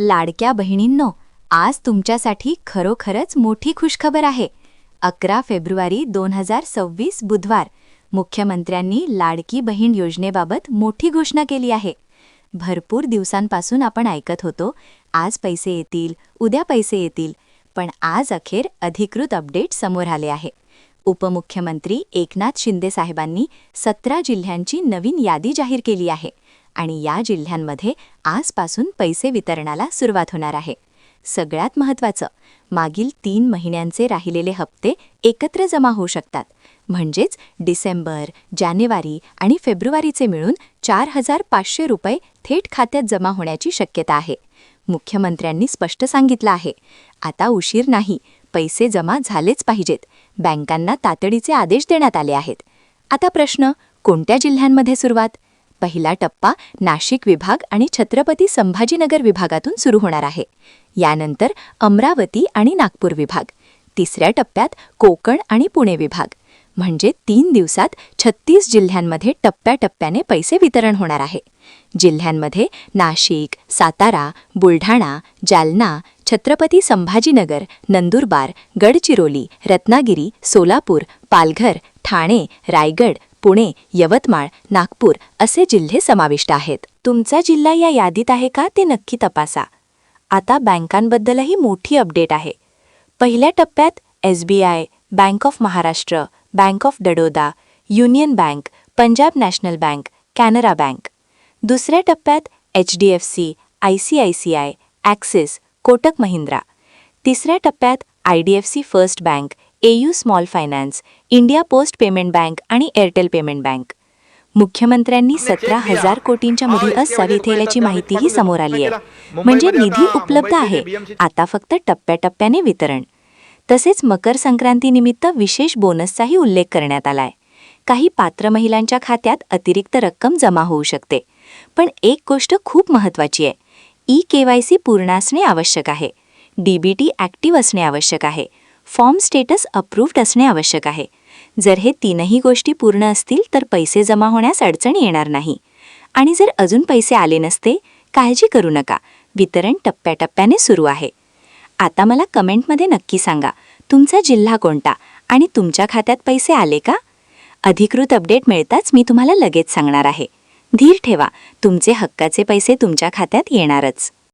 लाडक्या बहिणींनो आज तुमच्यासाठी खरोखरच मोठी खुशखबर आहे. अकरा फेब्रुवारी दोन हजार सव्वीस बुधवार मुख्यमंत्र्यांनी लाडकी बहीण योजनेबाबत मोठी घोषणा केली आहे. भरपूर दिवसांपासून आपण ऐकत होतो आज पैसे येतील उद्या पैसे येतील पण आज अखेर अधिकृत अपडेट समोर आले आहे. उपमुख्यमंत्री एकनाथ शिंदे साहेबांनी सतरा जिल्ह्यांची नवीन यादी जाहीर केली आहे. आणि या जिल्ह्यांमध्ये आजपासून पैसे वितरणाला सुरुवात होणार आहे. सगळ्यात महत्त्वाचं मागील तीन महिन्यांचे राहिलेले हप्ते एकत्र जमा होऊ शकतात. म्हणजेच डिसेंबर जानेवारी आणि फेब्रुवारीचे मिळून चार हजार पाचशे रुपये थेट खात्यात जमा होण्याची शक्यता आहे. मुख्यमंत्र्यांनी स्पष्ट सांगितलं आहे. आता उशीर नाही पैसे जमा झालेच पाहिजेत. बँकांना तातडीचे आदेश देण्यात आले आहेत. आता प्रश्न कोणत्या जिल्ह्यांमध्ये सुरुवात? पहिला टप्पा नाशिक विभाग आणि छत्रपती संभाजीनगर विभागातून सुरू होणार आहे. यानंतर अमरावती आणि नागपूर विभाग. तिसऱ्या टप्प्यात कोकण आणि पुणे विभाग. म्हणजे तीन दिवसात छत्तीस जिल्ह्यांमध्ये टप्प्याटप्प्याने पैसे वितरण होणार आहे. जिल्ह्यांमध्ये नाशिक सातारा बुलढाणा जालना छत्रपती संभाजीनगर नंदुरबार गडचिरोली रत्नागिरी सोलापूर पालघर ठाणे रायगड पुणे यवतमाळ नागपूर असे जिल्हे समाविष्ट आहेत. तुमचा जिल्हा या यादीत आहे का ते नक्की तपासा. आता बँकांबद्दलही मोठी अपडेट आहे. पहिल्या टप्प्यात S B I bank of Maharashtra bank of दडोदा union bank Punjab national bank Canara bank. दुसऱ्या टप्प्यात H D F C I C I C I Axis Kotak Mahindra. तिसऱ्या टप्प्यात I D F C first bank AU small finance India post payment bank आणि Airtel payment bank. मुख्यमंत्र्यांनी सतरा हजार कोटींच्या मध्ये असावी याची माहितीही समोर आली आहे म्हणजे निधी उपलब्ध आहे. आता फक्त टप्प्याटप्प्याने वितरण. तसेच मकर संक्रांतीनिमित्त विशेष बोनसचाही उल्लेख करण्यात आलाय. काही पात्र महिलांच्या खात्यात अतिरिक्त रक्कम जमा होऊ शकते. पण एक गोष्ट खूप महत्त्वाची आहे. ई के वाय सी पूर्ण असणे आवश्यक आहे. डीबीटी ॲक्टिव्ह असणे आवश्यक आहे. फॉर्म स्टेटस अप्रूव्ड असणे आवश्यक आहे. जर हे तीनही गोष्टी पूर्ण असतील तर पैसे जमा होण्यास अडचण येणार नाही. आणि जर अजून पैसे आले नसते काळजी करू नका. वितरण टप्प्याटप्प्याने सुरू आहे. आता मला कमेंटमध्ये नक्की सांगा तुमचा जिल्हा कोणता आणि तुमच्या खात्यात पैसे आले का? अधिकृत अपडेट मिळताच मी तुम्हाला लगेच सांगणार आहे. धीर ठेवा तुमचे हक्काचे पैसे तुमच्या खात्यात येणारच.